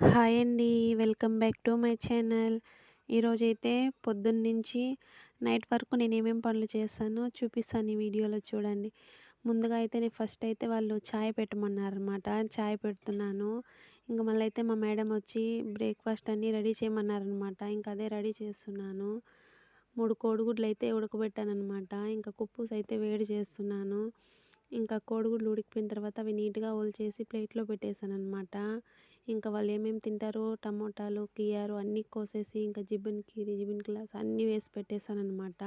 Hi అండి. Welcome back to my channel. ఈరోజైతే పొద్దున్నుంచి నైట్ వరకు నేను ఏమేమి పనులు చేశానో చూపిస్తాను ఈ వీడియోలో చూడండి. ముందుగా అయితే నేను ఫస్ట్ అయితే వాళ్ళు చాయ్ పెట్టమన్నారనమాట. చాయ్ పెడుతున్నాను. ఇంక మళ్ళీ అయితే మా మేడం వచ్చి బ్రేక్‌ఫాస్ట్ అన్నీ రెడీ చేయమన్నారనమాట. ఇంక అదే రెడీ చేస్తున్నాను. మూడు కోడిగుడ్లు అయితే ఉడకబెట్టానమాట ఇంకా కుప్పూస్ అయితే వేడి చేస్తున్నాను. ఇంకా కోడిగుడ్లు ఉడికిపోయిన తర్వాత అవి నీట్‌గా చేసి ప్లేట్‌లో పెట్టేసాననమాట. ఇంకా వాళ్ళు ఏమేమి తింటారో టమోటాలు, కియారు అన్నీ కోసేసి ఇంకా జిబిన్ కీరి, జిబిన్ గ్లాస్ అన్నీ వేసి పెట్టేసాననమాట.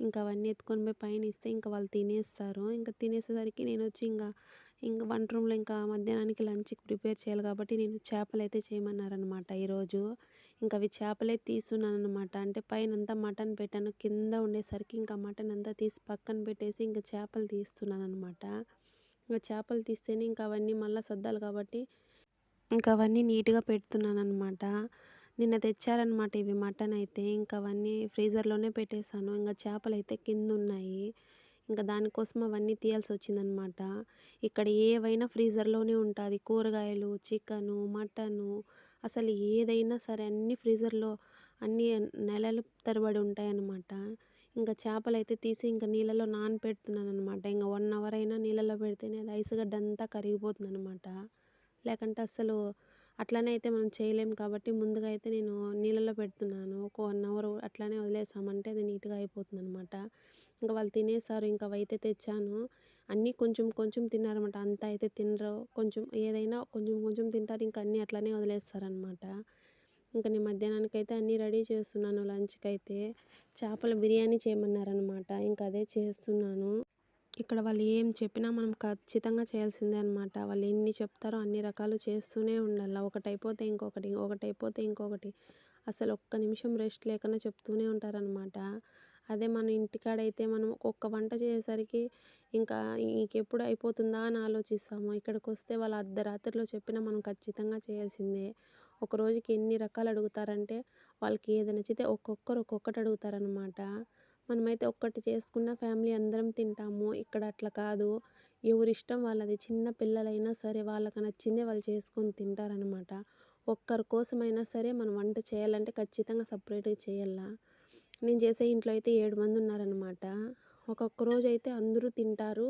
ఇంకా అవన్నీ ఎత్తుకొని పోయి పైన ఇస్తే ఇంకా వాళ్ళు తినేస్తారు. ఇంకా తినేసేసరికి నేను వచ్చి ఇంకా వంట రూమ్‌లో ఇంకా మధ్యాహ్నానికి లంచ్‌కి ప్రిపేర్ చేయాలి కాబట్టి నేను చేపలైతే చేయమన్నారనమాట ఈరోజు. ఇంకా అవి చేపలే తీస్తున్నాననమాట. అంటే పైనంతా మటన్ పెట్టాను. కింద ఉండేసరికి ఇంకా మటన్ అంతా తీసి పక్కన పెట్టేసి ఇంకా చేపలు తీస్తున్నాననమాట. ఇంకా చేపలు తీస్తేనే ఇంకా అవన్నీ మళ్ళీ సర్దాలి కాబట్టి ఇంకా అవన్నీ నీట్‌గా పెడుతున్నాననమాట. నిన్న తెచ్చారనమాట ఇవి మటన్ అయితే. ఇంకా అవన్నీ ఫ్రీజర్‌లోనే పెట్టేసాను. అయితే చేపలైతే కిందున్నాయి. ఇంకా దానికోసం అవన్నీ తీయాల్సి వచ్చిందనమాట ఇక్కడ ఏవైనా ఫ్రీజర్‌లోనే ఉంటుంది కూరగాయలు, చికెను, మటను అసలు ఏదైనా సరే అన్నీ ఫ్రీజర్‌లో అన్నీ నెలలు తరబడి ఉంటాయనమాట. చేపలు చేపలైతే తీసి ఇంక నీళ్ళలో నానపెడుతున్నాననమాట. ఇంగ 1 అవర్ అయినా నీళ్ళలో పెడితేనే అది ఐస్ గడ్డంతా కరిగిపోతుందనమాట. లేకుంటే అసలు అట్లనే అయితే మనం చేయలేం కాబట్టి ముందుగా అయితే నేను నీళ్ళలో పెడుతున్నాను. ఒక వన్ అవర్ అట్లానే వదిలేసామంటే అది నీట్‌గా అయిపోతుంది అనమాట ఇంకా వాళ్ళు తినేసారు. ఇంక అయితే తెచ్చాను. అన్నీ కొంచెం కొంచెం తిన్నారనమాట. అంతా అయితే తినరు. కొంచెం ఏదైనా కొంచెం కొంచెం తింటారు. ఇంకా అన్నీ అట్లనే వదిలేస్తారనమాట. ఇంక నేను మధ్యాహ్నానికైతే అన్నీ రెడీ చేస్తున్నాను లంచ్కి అయితే చేపల బిర్యానీ చేయమన్నారనమాట. ఇంకా అదే చేస్తున్నాను. ఇక్కడ వాళ్ళు ఏం చెప్పినా మనం ఖచ్చితంగా చేయాల్సిందే అనమాట. వాళ్ళు ఎన్ని చెప్తారో అన్ని రకాలు చేస్తూనే ఉండాలి ఒకటైపోతే ఇంకొకటి, ఒకటైపోతే ఇంకొకటి. అసలు ఒక్క నిమిషం రెస్ట్ లేకుండా చెప్తూనే ఉంటారనమాట. అదే మన ఇంటికాడైతే మనం ఒక్క వంట చేసేసరికి ఇంకా ఇంకెప్పుడు అయిపోతుందా అని ఆలోచిస్తాము. ఇక్కడికొస్తే వాళ్ళు అర్ధరాత్రిలో చెప్పినా మనం ఖచ్చితంగా చేయాల్సిందే. ఒక రోజుకి ఎన్ని రకాలు అడుగుతారంటే వాళ్ళకి ఏది నచ్చితే ఒక్కొక్కరు ఒక్కొక్కటి అడుగుతారనమాట. మనమైతే ఒక్కటి చేసుకున్న ఫ్యామిలీ అందరం తింటాము. ఇక్కడ అట్లా కాదు. ఎవరిష్టం వాళ్ళది. చిన్న పిల్లలైనా సరే వాళ్ళకి నచ్చిందే వాళ్ళు చేసుకొని తింటారనమాట. ఒక్కరి కోసమైనా సరే మనం వంట చేయాలంటే ఖచ్చితంగా సపరేట్‌గా చేయాల. నేను చేసే ఇంట్లో అయితే ఏడు మంది ఉన్నారనమాట. ఒక్కొక్క రోజైతే అందరూ తింటారు.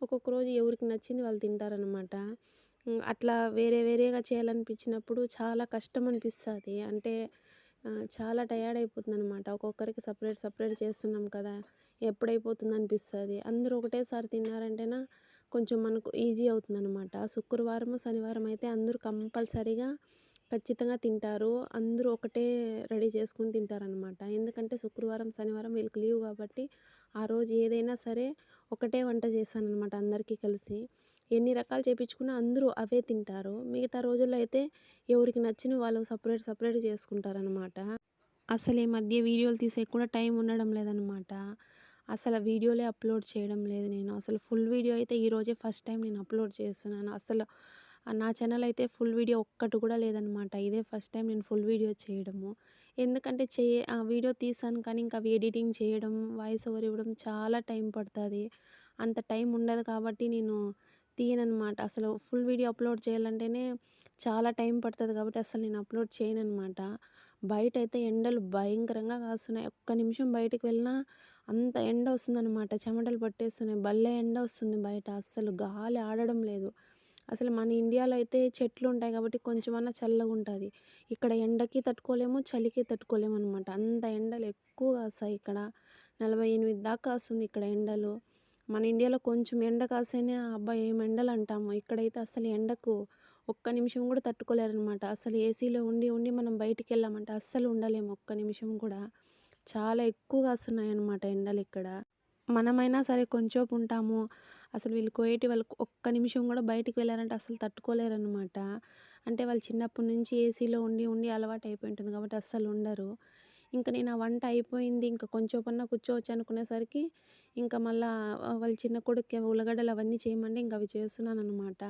ఒక్కొక్క రోజు ఎవరికి నచ్చింది వాళ్ళు తింటారనమాట. అట్లా వేరే వేరేగా చేయాలనిపించినప్పుడు చాలా కష్టం అనిపిస్తుంది అంటే చాలా టయర్డ్ అయిపోతుందనమాట. ఒక్కొక్కరికి సపరేట్ సపరేట్ చేస్తున్నాం కదా! ఎప్పుడైపోతుంది అనిపిస్తుంది అందరూ ఒకటేసారి తిన్నారంటేనా కొంచెం మనకు ఈజీ అవుతుందనమాట. శుక్రవారము, శనివారం అయితే అందరూ కంపల్సరీగా ఖచ్చితంగా తింటారు. అందరూ ఒకటే రెడీ చేసుకొని తింటారనమాట. ఎందుకంటే శుక్రవారం, శనివారం వీళ్ళకి లీవ్ కాబట్టి ఆ రోజు ఏదైనా సరే ఒకటే వంట చేశాననమాట అందరికీ కలిసి. ఎన్ని రకాలు చేపించుకున్నా అందరూ అవే తింటారు. మిగతా రోజుల్లో అయితే ఎవరికి నచ్చిన వాళ్ళు సపరేట్ సపరేట్ చేసుకుంటారనమాట. అసలు ఈ మధ్య వీడియోలు తీసే కూడా టైం ఉండడం లేదనమాట. అసలు వీడియోలే అప్లోడ్ చేయడం లేదు నేను. అసలు ఫుల్ వీడియో అయితే ఈరోజే ఫస్ట్ టైం నేను అప్లోడ్ చేస్తున్నాను. అసలు నా ఛానల్ అయితే ఫుల్ వీడియో ఒక్కటి కూడా లేదనమాట. ఇదే ఫస్ట్ టైం నేను ఫుల్ వీడియో చేయడము. ఎందుకంటే చే ఆ వీడియో తీసాను కానీ ఇంకా అవి ఎడిటింగ్ చేయడం, వాయిస్ ఓవర్ ఇవ్వడం చాలా టైం పడుతుంది అంత టైం ఉండదు కాబట్టి నేను తీయనమాట అసలు ఫుల్ వీడియో అప్లోడ్ చేయాలంటేనే చాలా టైం పడుతుంది కాబట్టి అసలు నేను అప్లోడ్ చేయనమాట బయట అయితే ఎండలు భయంకరంగా కాస్తున్నాయి. ఒక్క నిమిషం బయటకు వెళ్ళినా అంత ఎండ వస్తుందనమాట. చెమటలు పట్టేస్తున్నాయి. భలే ఎండ వస్తుంది బయట. అస్సలు గాలి ఆడడం లేదు. అసలు మన ఇండియాలో అయితే చెట్లు ఉంటాయి కాబట్టి కొంచెమన్నా ఉంటుంది ఇక్కడ ఎండకి తట్టుకోలేము, చలికి తట్టుకోలేమనమాట. అంత ఎండలు ఎక్కువ కాస్తాయి ఇక్కడ. 48 దాకా కాస్తుంది ఇక్కడ ఎండలు. మన ఇండియాలో కొంచెం ఎండ కాసేనే అబ్బా! ఏం ఎండలు అంటాము. ఇక్కడైతే అసలు ఎండకు ఒక్క నిమిషం కూడా తట్టుకోలేరనమాట. అసలు ఏసీలో ఉండి ఉండి మనం బయటికెళ్ళామంటే అస్సలు ఉండలేము ఒక్క నిమిషం కూడా. చాలా ఎక్కువ ఎండలు ఇక్కడ మనమైనా సరే కొంచెం ఉంటాము. అసలు వీళ్ళు కోయేటి వాళ్ళు ఒక్క నిమిషం కూడా బయటికి వెళ్ళారంటే అసలు తట్టుకోలేరనమాట. అంటే వాళ్ళు చిన్నప్పటి నుంచి ఏసీలో ఉండి ఉండి అలవాటు అయిపోయి ఉంటుంది కాబట్టి అస్సలు ఉండరు. ఇంకా నేను ఆ వంట అయిపోయింది. ఇంక కొంచేపన్నా కూర్చోవచ్చు అనుకునేసరికి ఇంకా మళ్ళా వాళ్ళ చిన్న కొడుకు ఉల్లగడ్డలు అవన్నీ చేయమంటే ఇంకా అవి చేస్తున్నాననమాట.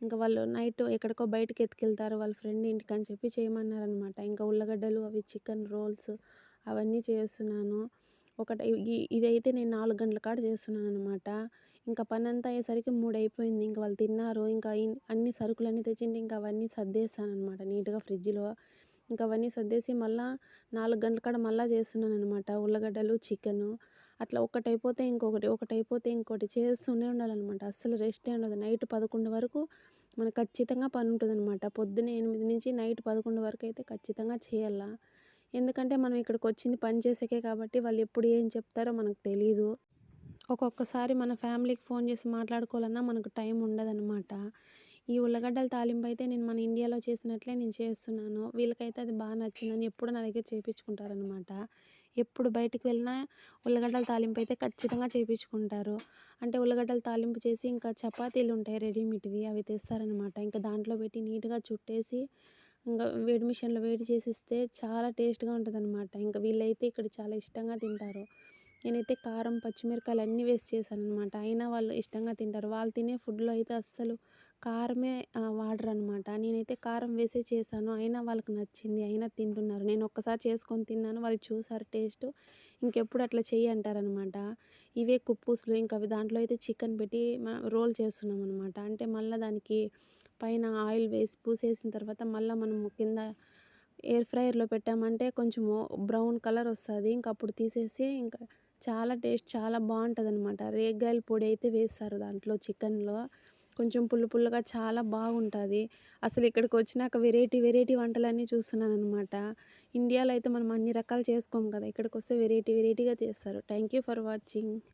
ఇంకా వాళ్ళు నైట్ ఎక్కడికో బయటకు ఎత్తుకెళ్తారు వాళ్ళ ఫ్రెండ్ ఇంటికని చెప్పి చేయమన్నారనమాట. ఇంకా ఉల్లగడ్డలు అవి చికెన్ రోల్స్ అవన్నీ చేస్తున్నాను. ఒకటి ఇదైతే నేను నాలుగు గంటల కాడ చేస్తున్నాననమాట. ఇంకా పనంతా అయ్యేసరికి మూడు అయిపోయింది. ఇంకా వాళ్ళు తిన్నారు. ఇంకా అన్ని సరుకులన్నీ తెచ్చింటే ఇంకా అవన్నీ సర్దేశాననమాట నీట్‌గా ఫ్రిడ్జ్‌లో. ఇంకా అవన్నీ సర్దేసి మళ్ళా నాలుగు గంటల కాడ మళ్ళీ చేస్తున్నాను అనమాట ఉల్లగడ్డలు, చికెను. అట్లా ఒకటైపోతే ఇంకొకటి, ఒకటైపోతే ఇంకోటి చేస్తూనే ఉండాలనమాట. అస్సలు రెస్టే ఉండదు. నైట్ 11 వరకు మనకు ఖచ్చితంగా పని ఉంటుంది అనమాట పొద్దున్న ఎనిమిది నుంచి నైట్ పదకొండు వరకు అయితే ఖచ్చితంగా చేయాల. ఎందుకంటే మనం ఇక్కడికొచ్చింది పని చేసేకే కాబట్టి వాళ్ళు ఎప్పుడు ఏం చెప్తారో మనకు తెలీదు. ఒక్కొక్కసారి మన ఫ్యామిలీకి ఫోన్ చేసి మాట్లాడుకోవాలన్నా మనకు టైం ఉండదనమాట. ఈ ఉల్లగడ్డల తాలింపు అయితే నేను మన ఇండియాలో చేసినట్లే నేను చేస్తున్నాను. వీళ్ళకైతే అది బాగా నచ్చిందని ఎప్పుడు నా దగ్గర చేయించుకుంటారనమాట ఎప్పుడు బయటికి వెళ్ళినా ఉల్లగడ్డల తాలింపు అయితే ఖచ్చితంగా చేయించుకుంటారు అంటే ఉల్లగడ్డల తాలింపు చేసి ఇంకా చపాతీలు ఉంటాయి రెడీమేడ్‌వి అవి తెస్తారనమాట. ఇంకా దాంట్లో పెట్టి నీట్‌గా చుట్టేసి ఇంకా వేడి మిషన్‌లో వేడి చేసిస్తే చాలా టేస్ట్‌గా ఉంటుందనమాట ఇంకా వీళ్ళైతే ఇక్కడ చాలా ఇష్టంగా తింటారు. నేనైతే కారం, పచ్చిమిరకాయలు అన్నీ వేసి చేశాననమాట. అయినా వాళ్ళు ఇష్టంగా తింటారు. వాళ్ళు తినే ఫుడ్‌లో అయితే అస్సలు కారమే వాడరు అనమాట నేనైతే కారం వేసే చేశాను. అయినా వాళ్ళకి నచ్చింది. అయినా తింటున్నారు. నేను ఒక్కసారి చేసుకొని తిన్నాను. వాళ్ళు చూసారు టేస్ట్ ఇంకెప్పుడు అట్లా చెయ్యి అంటారనమాట. ఇవే కుప్పూసులు ఇంకా దాంట్లో అయితే చికెన్ పెట్టి రోల్ చేస్తున్నాం అనమాట అంటే మళ్ళీ దానికి పైన ఆయిల్ వేసి పూసేసిన తర్వాత మళ్ళీ మనము కింద ఎయిర్ ఫ్రైయర్‌లో పెట్టామంటే కొంచెము బ్రౌన్ కలర్ వస్తుంది ఇంకా అప్పుడు తీసేసి ఇంకా చాలా టేస్ట్ చాలా బాగుంటుంది అనమాట రేగ్గాయల పొడి అయితే వేస్తారు దాంట్లో చికెన్‌లో. కొంచెం పుల్ల పుల్లగా చాలా బాగుంటుంది అసలు ఇక్కడికి వచ్చినాక వెరైటీ వెరైటీ వంటలన్నీ చూస్తున్నాను అనమాట ఇండియాలో అయితే మనం అన్ని రకాలు చేసుకోము కదా! ఇక్కడికొస్తే వెరైటీ వెరైటీగా చేస్తారు. Thank you for watching.